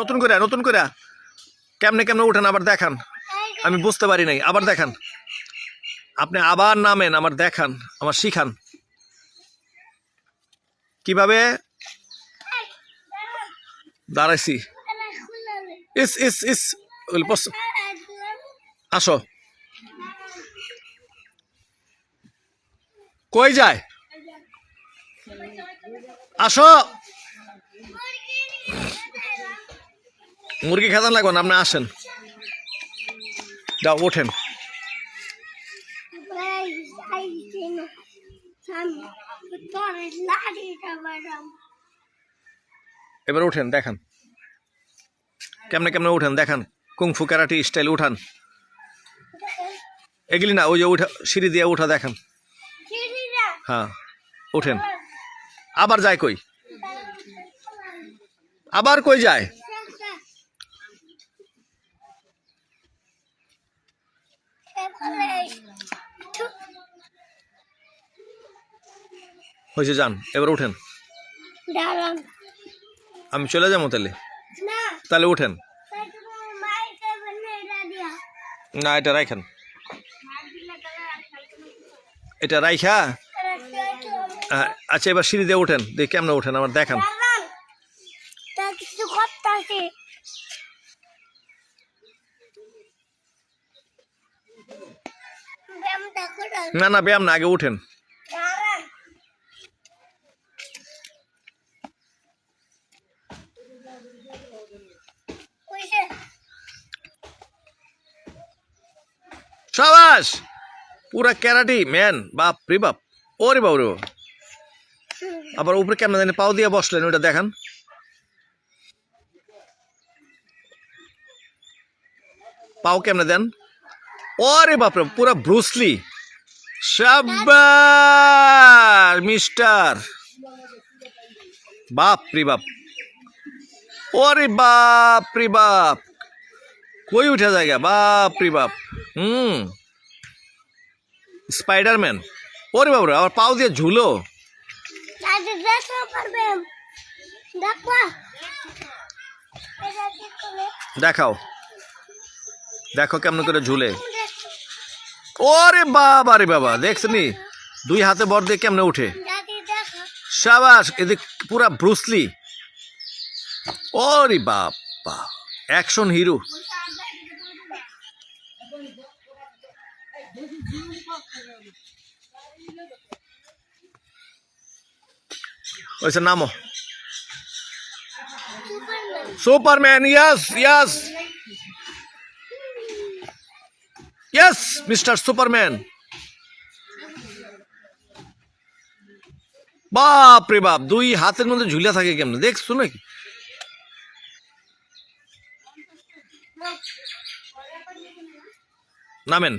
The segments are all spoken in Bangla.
নতুন করে নতুন করে। কেমনে কেমনে উঠেন, আবার দেখান। আমি বুঝতে পারি নাই, আবার দেখান। আপনি আবার নামেন আমার দেখান আমার শিখান। কীভাবে? দাঁড়াইছি। ইস ইস ইস আসো। কই যায়? আসো। মুরগি খেতান লাগবে না, আপনি আসেন। যাও, ওঠেন। এবার উঠেন দেখান। কেমনে কেমনে উঠেন দেখান। কুংফু, ক্যারাটি স্টাইল, উঠান। এগুলি না, ওই যে উঠা, সিঁড়ি দিয়ে উঠা, দেখান। হ্যাঁ উঠেন আবার যায় কই? আবার কই যায়? হয়েছে যান এবার উঠেন। আমি চলে যাব তাহলে? তাহলে উঠেন। না এটা রাইখান। এটা রাইখা? আচ্ছা এবার সিঁড়ি দিয়ে উঠেন। দেখি কেমনে উঠেন? আমার দেখান। না না, ব্যায়াম না, আগে উঠেন। সাবাস! পুরা ক্যারাটি, ম্যান, বাপ রে বাপ। ওরে বাপ রে আবার উপরে কেমনে জানি পাও দিয়ে বসলেন ওটা দেখান। পাও কেমনে দেন? ওরে বাপরে, পুরা ব্রুসলি সাব্বার মিস্টার। বাপ রে বাপ। ওরে বাপ রে বাপ। কই উঠে জায়গা? বাপ রে বাপ। হুম। স্পাইডারম্যান ওরে বাবরে আবার পাও দিয়ে ঝুলো। দেখাও। দেখো কেমন করে ঝুলে। ওরে বাবা রে বাবা, দেখছনি? দুই হাতে বর দিয়ে কেমনে উঠে? সাবাস, এদিক পুরা ব্রুসলি ওরে বাবা অ্যাকশন হিরো ওইসে নামো। Superman yes yes ইয়াস মিস্টার সুপারম্যান বাপ রে বাপ দুই হাতের মধ্যে ঝুলে থাকে কেমন দেখছো নাকি নামেন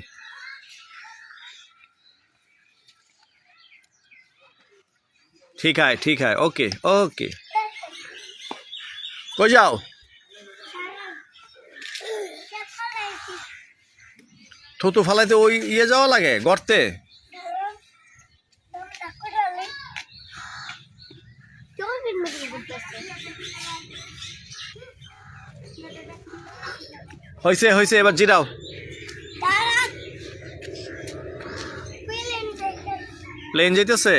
ठीक है ठीक है ओके ओके কই যাও থুতু ফালাইতে ওই ইয়ে যাওয়া লাগে গর্তে? হয়েছে হয়েছে এবার জিরাও। প্লেন যেতেছে